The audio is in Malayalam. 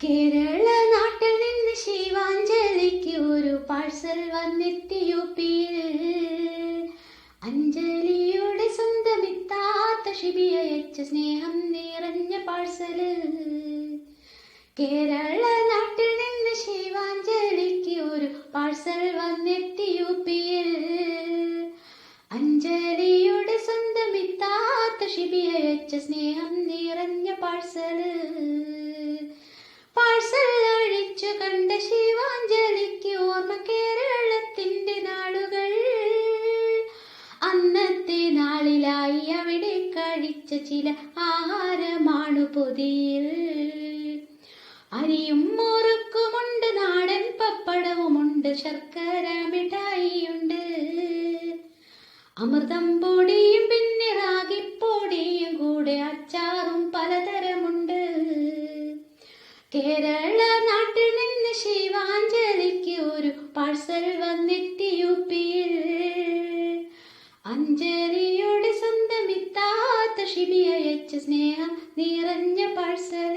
കേരള നാട്ടിൽ നിന്ന് ശിവാഞ്ജലിക്ക് ഒരു പാഴ്സൽ വന്നെത്തി യു പിയിൽ അഞ്ജലിയുടെ സ്വന്തമിത്താത്ത ഷിബി സ്നേഹം നിറഞ്ഞ പാഴ്സൽ കേരള നാട്ടിൽ നിന്ന് ശിവാഞ്ജലിക്ക് ഒരു പാഴ്സൽ വന്നെത്തി യു പിയിൽ അഞ്ജലിയുടെ സ്വന്തമിത്താത്ത ഷിബി സ്നേഹം നിറഞ്ഞ പാഴ്സൽ കഴിച്ച ചില ആഹാരമാണു പൊതിയിൽ. അരിയും മുറുക്കുമുണ്ട് നാടൻ പപ്പടവുമുണ്ട് ശർക്കര മിഠായിയുണ്ട്. അമൃതം പൊടിയും പിന്നെ റാഗിപ്പൊടിയും കൂടെ അച്ചാറും പലതരമുണ്ട്. കേരള നാട്ടിൽ നിന്ന് ശിവാഞ്ജലിക്ക് ഒരു പാഴ്സൽ വന്നെത്തി യു സ്നേഹം നിറഞ്ഞ പാഴ്സൽ